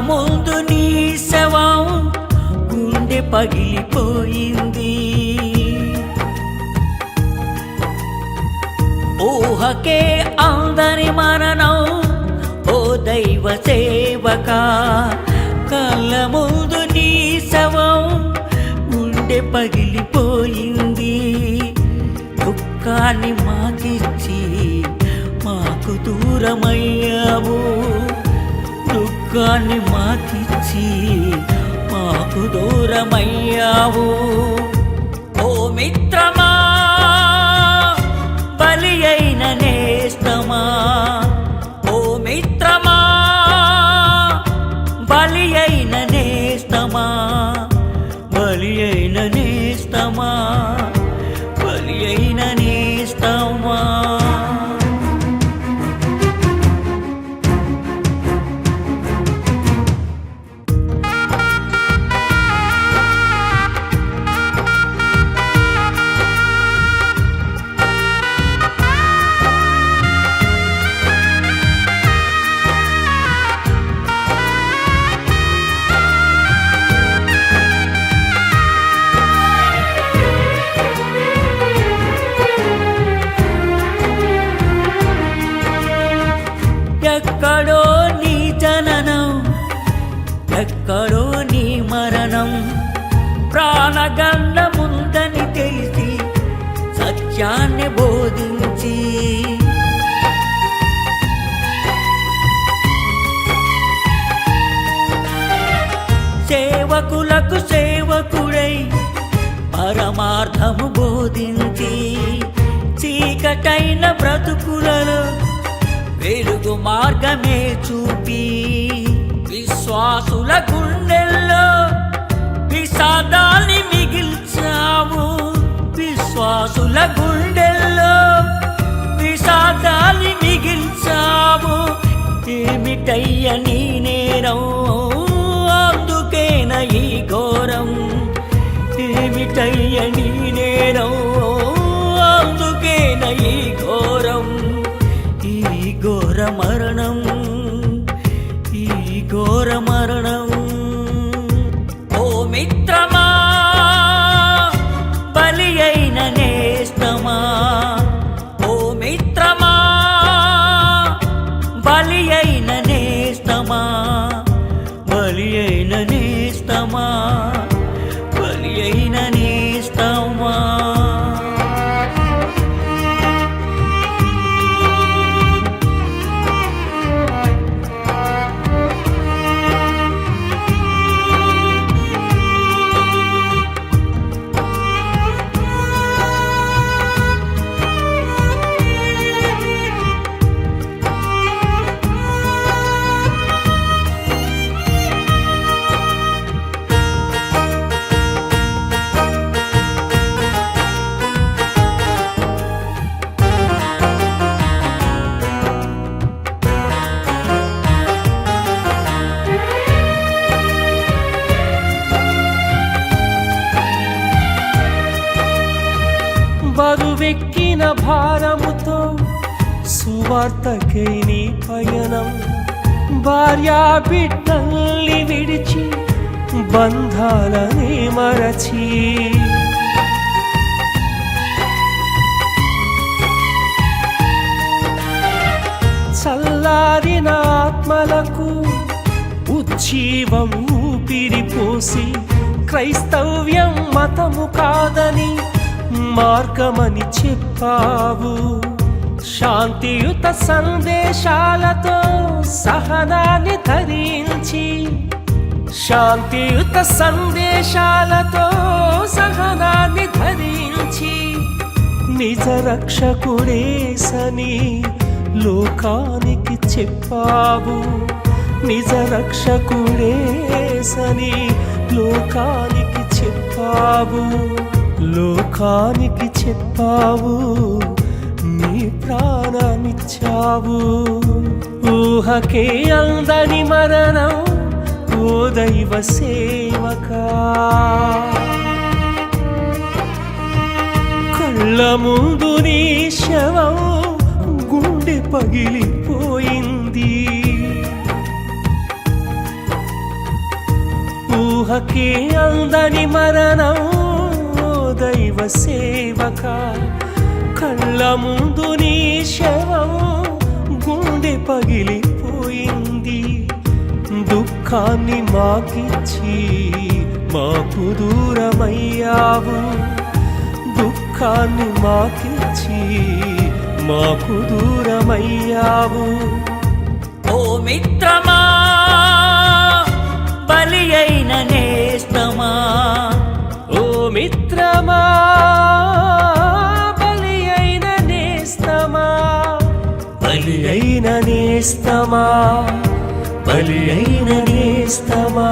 ముందు నీ శవం గుండె పగిలిపోయింది. ఊహకే అందని మరణం ఓ దైవ సేవక. కళ్ళ ముందు నీ శవం గుండె పగిలిపోయింది. దుఃఖాన్ని మాకిచ్చి మాకు దూరమయ్యావు. దుఃఖాన్ని మాకిచ్చి మాకు దూరమయ్యావు. ఓ మిత్రమా ఎక్కడో నీ మరణం ప్రాణగండముందని తెలిసి సత్యాన్ని బోధించి. సేవకులకు సేవకుడై పరమార్థము బోధించి చీకటైన బ్రతుకులలో వెలుగు మార్గమే చూపి. విశ్వాసుల గుండెల్లో విషాదాన్ని మిగిల్చావు. విశ్వాసుల గుండెల్లో విషాదాన్ని మిగిల్చావు. ఏమిటయ్య నీ నేరం? అందుకేన ఈ ఘోరం? ఏమిటయ్య నీ నేరం? అందుకేన ఈ ఘోరం? ఈ ఘోర మరణం బరువెక్కిన భారముతో సువార్తకై నీ పయనం. భార్యా బిడ్డల్ని విడిచి బంధాలని మరచి. చల్లారిన ఆత్మలకు ఉజ్జీవం ఊపిరిపోసి క్రైస్తవ్యం మతము కాదని మార్గమని చెప్పావు. శాంతియుత సందేశాలతో సహనాన్ని ధరించి శాంతియుత సందేశాలతో సహనాన్ని ధరించి నిజ రక్షకుడేసని లోకానికి చెప్పావు. నిజ రక్షకుడేసని లోకానికి చెప్పావు. లోకానికి చెప్పావు నీ ప్రాణమిచ్చావు. ఊహకే అందని మరణం ఓ దైవ సేవకా. కళ్ళ ముందు నీ శవం గుండె పగిలిపోయింది. ఊహకే అందని మరణం దైవ సేవక కళ్ళ ముందు నీ శవము గుండె పగిలిపోయింది. దుఃఖాన్ని మాకిచ్చి మాకు దూరమయ్యావు. దుఃఖాన్ని మాకిచ్చి మాకు దూరమయ్యావు. ఓ మిత్రమా బలి అయిన నేస్తమా? బలి అయిన నేస్తమా?